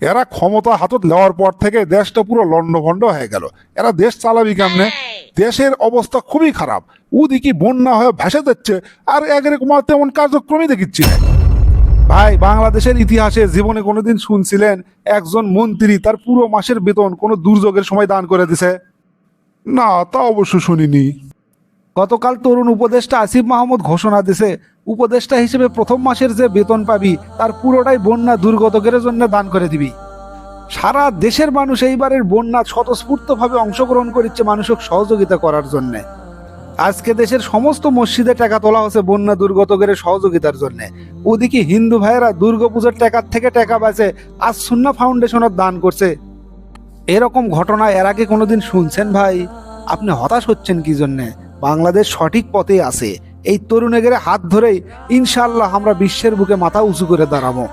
এরা ক্ষমতা হাতত নেওয়ার পর থেকে দেশটা পুরো লন্ডভন্ড হয়ে গেল। এরা দেশ চালাবি কেমনে? দেশের অবস্থা খুবই খারাপ। ওদিকে বন্যা হয়ে ভেসে যাচ্ছে আর একের কুমার তেমন কার্যক্রমই দেখিচ্ছি না। ভাই বাংলাদেশের ইতিহাসে জীবনে কোনোদিন শুনছিলেন একজন মন্ত্রী তার পুরো মাসের বেতন কোনো দুর্যোগের সময় দান করে দিছে? না তা অবশ্য শুনিনি। গতকাল তরুণ উপদেষ্টা আসিফ মাহমুদ ঘোষণা দিছে, উপদেষ্টা হিসেবে প্রথম মাসের যে বেতন পাবি, তার পুরোটাই বন্যা দুর্গতকের জন্য দান করে দিবি। সারা দেশের মানুষ এইবারের বন্যা স্বতঃস্ফূর্তভাবে অংশগ্রহণ করিচ্ছে মানুষক সহযোগিতা করার জন্য। আজকে দেশের সমস্ত মসজিদে টাকা তোলা হচ্ছে বন্যা দুর্গতকের সহযোগিতার জন্য। ওদিকে হিন্দু ভাইয়েরা দুর্গাপূজার টাকার থেকে টাকা বাঁচে আজ সুন্না ফাউন্ডেশনের দান করছে। এরকম ঘটনা এর আগে কোনোদিন শুনছেন ভাই? আপনি হতাশ হচ্ছেন কি জন্যে? বাংলাদেশ সঠিক পথে আছে। এই তরুণেগের হাত ধরেই ইনশাল্লাহ আমরা বিশ্বের বুকে মাথা উঁচু করে দাঁড়াবো।